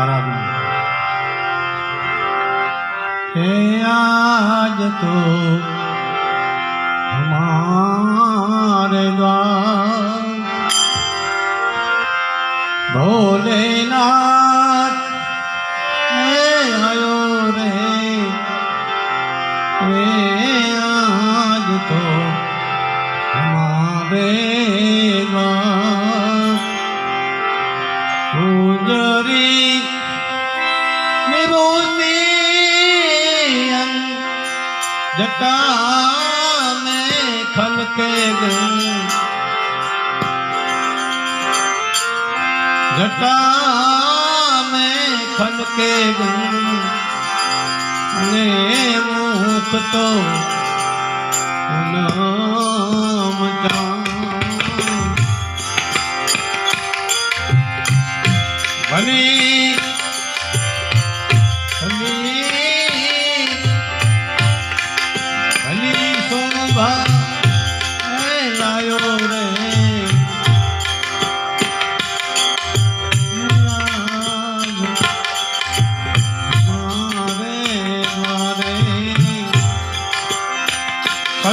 મહારાજનું હે આજ તો હમારે દ્વાર. ભોલેનાથ, હે આયો રે, હે આજ તો હમારે દ્વાર. काम खल के घटा में खल के ने मुख तो नाम का भली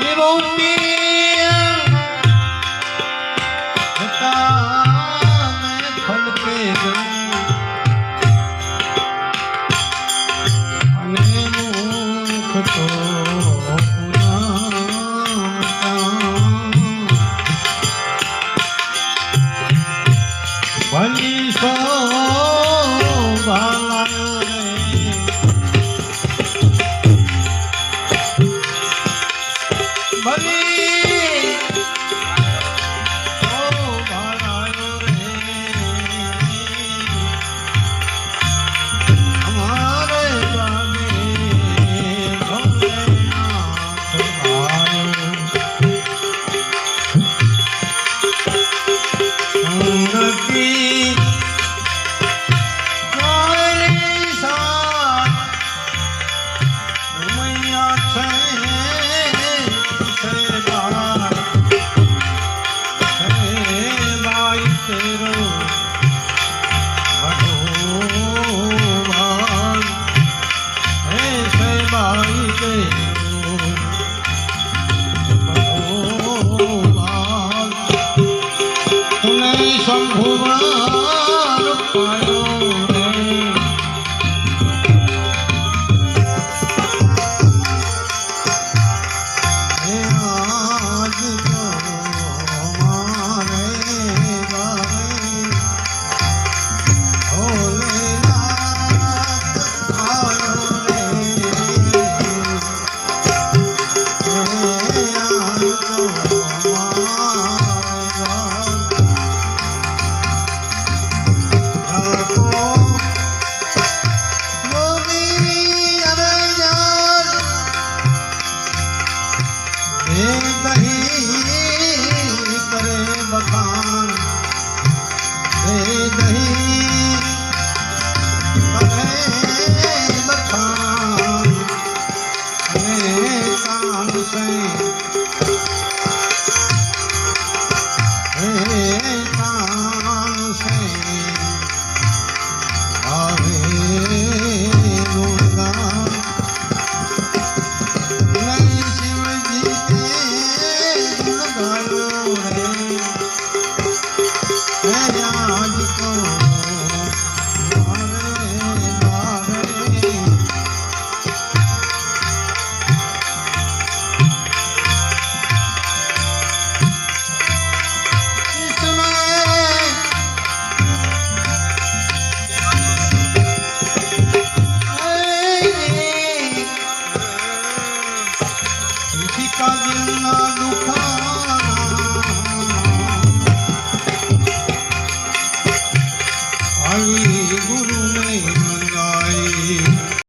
Ni me. Hussein.